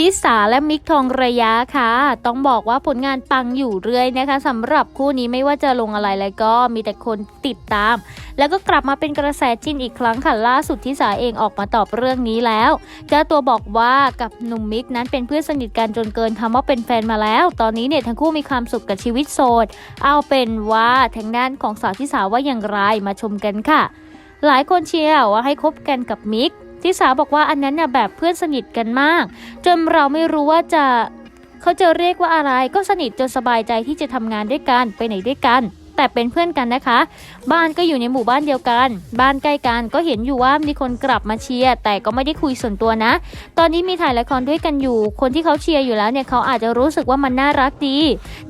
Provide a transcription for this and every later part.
ทิสาและมิกทองระยะค่ะ ต้องบอกว่าผลงานปังอยู่เรื่อยนะคะสำหรับคู่นี้ไม่ว่าจะลงอะไรแล้วก็มีแต่คนติดตาม แล้วก็กลับมาเป็นกระแสจินอีกครั้งค่ะล่าสุดที่สาเองออกมาตอบเรื่องนี้แล้วเจ้าตัวบอกว่ากับหนุ่มมิกนั้นเป็นเพื่อนสนิทกันจนเกินคำว่าเป็นแฟนมาแล้ว ตอนนี้เนี่ยทั้งคู่มีความสุขกับชีวิตโสดเอาเป็นว่าทางด้านของสาวที่สาว่าอย่างไรมาชมกันค่ะ หลายคนเชียร์ว่าให้คบกันกับมิก ที่สาบอกว่าอันนั้นน่ะแบบเพื่อนสนิทกันมาก จนเราไม่รู้ว่าจะเขาจะเรียกว่าอะไรก็สนิทจนสบายใจที่จะทำงานด้วยกันไปไหนด้วยกัน แต่เป็นเพื่อนกันนะคะ บ้านก็อยู่ในหมู่บ้านเดียวกัน บ้านใกล้กันก็เห็นอยู่ว่ามีคนกลับมาเชียร์แต่ก็ไม่ได้คุยส่วนตัวนะ ตอนนี้มีถ่ายละครด้วยกันอยู่ คนที่เขาเชียร์อยู่แล้วเนี่ยเขาอาจจะรู้สึกว่ามันน่ารักดี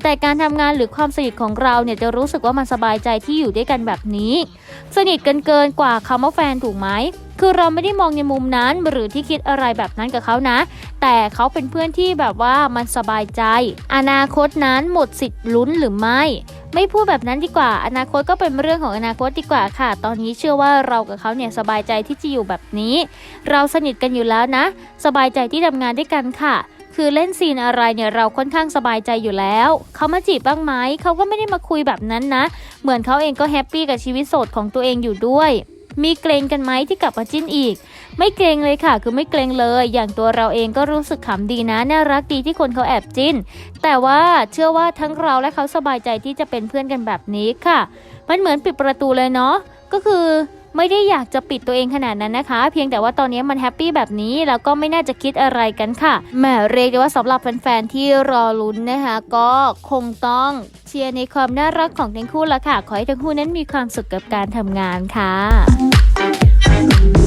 แต่การทำงานหรือความสนิทของเราเนี่ยจะรู้สึกว่ามันสบายใจที่อยู่ด้วยกันแบบนี้ สนิทกันเกินกว่าคำว่าแฟนถูกไหม คือเราไม่ได้มองในมุมนั้นหรือที่คิดอะไรแบบนั้นกับเขานะ แต่เขาเป็นเพื่อนที่แบบว่ามันสบายใจ อนาคตนั้นหมดสิทธิ์ลุ้นหรือไม่ ไม่พูดแบบนั้นดีกว่า อนาคตก็เป็นเรื่องของอนาคตดีกว่าค่ะ ตอนนี้เชื่อว่าเรากับเขาเนี่ยสบายใจที่จะอยู่แบบนี้ เราสนิทกันอยู่แล้วนะ สบายใจที่ทำงานด้วยกันค่ะคือเล่นซีนอะไรเนี่ยเราค่อนข้างสบายใจอยู่แล้ว เขามาจีบบ้างไหมเขาก็ไม่ได้มาคุยแบบนั้นนะ เหมือนเขาเองก็แฮปปี้กับชีวิตโสดของตัวเองอยู่ด้วย มีเกรงกันไหมที่กลับมาจิ้นอีก ไม่เกรงเลยค่ะ คือไม่เกรงเลย อย่างตัวเราเองก็รู้สึกขำดีนะ น่ารักดีที่คนเขาแอบจิ้น แต่ว่าเชื่อว่าทั้งเราและเขาสบายใจที่จะเป็นเพื่อนกันแบบนี้ค่ะ มันเหมือนปิดประตูเลยเนาะ ก็คือ ไม่ได้อยากจะปิดตัวเองขนาดนั้นนะคะ เพียงแต่ว่าตอนนี้มันแฮปปี้แบบนี้แล้วก็ไม่น่าจะคิดอะไรกันค่ะแหมเรียกได้ว่าสำหรับแฟนๆที่รอลุ้นนะคะ ก็คงต้องเชียร์ในความน่ารักของทั้งคู่ละค่ะ ขอให้ทั้งคู่นั้นมีความสุขกับการทำงานค่ะ